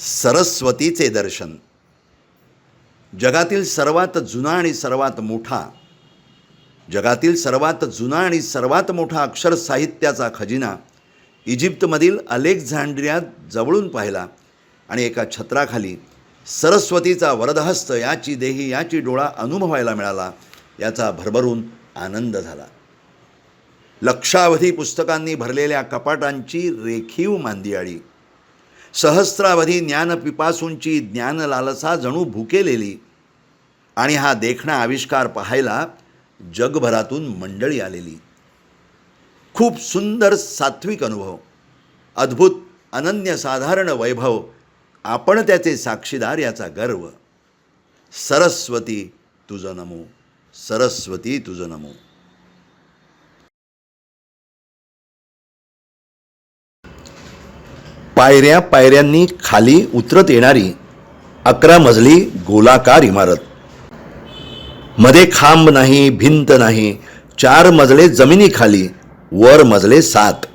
सरस्वतीचे दर्शन. जगातील सर्वात जुना आणि सर्वात मोठा जगातील सर्वात जुना आणि सर्वात मोठा अक्षर साहित्याचा खजिना इजिप्तमधील अलेक्झांड्रियात जवळून पाहिला आणि एका छत्राखाली सरस्वतीचा वरदहस्त याची देही याची डोळा अनुभवायला मिळाला. याचा भरभरून आनंद झाला. लक्षावधी पुस्तकांनी भरलेल्या कपाटांची रेखीव मांदियाळी सहस्रावधी ज्ञानपिपासूंची ज्ञानलालसा जणू भुकेलेली आणि हा देखणा आविष्कार पाहायला जगभरातून मंडळी आलेली. खूप सुंदर सात्विक अनुभव अद्भुत अनन्यसाधारण वैभव आपण त्याचे साक्षीदार याचा गर्व. सरस्वती तुझं नमो सरस्वती तुझं नमो. पायऱ्या पायऱ्यांनी खाली उतरत येणारी अकरा मजली गोलाकार इमारत. मध्ये खांब नाही भिंत नाही चार मजले जमिनीखाली वर मजले सात.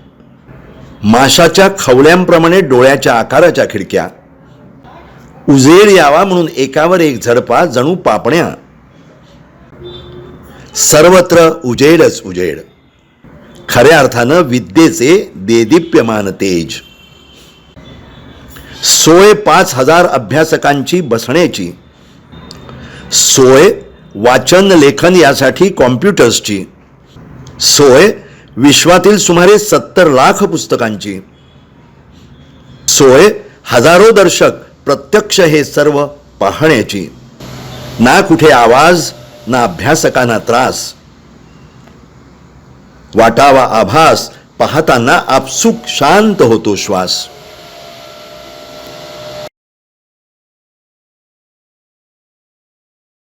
माशाच्या खवल्यांप्रमाणे डोळ्याच्या आकाराच्या खिडक्या. उजेड यावा म्हणून एकावर एक झडपा जणू पापण्या. सर्वत्र उजेडच उजेड. खऱ्या अर्थानं विद्येचे देदीप्यमान तेज. सोय पाच हजार अभ्यासकांची बसण्याची सोय वाचन लेखन यासाठी कॉम्प्युटर्सची सोय विश्वातील सुमारे सत्तर लाख पुस्तकांची सोय हजारो दर्शक प्रत्यक्ष हे सर्व पाहण्याची. ना कुठे आवाज ना अभ्यासकांना त्रास. वाटावा आभास पाहताना आपसुक शांत होतो श्वास.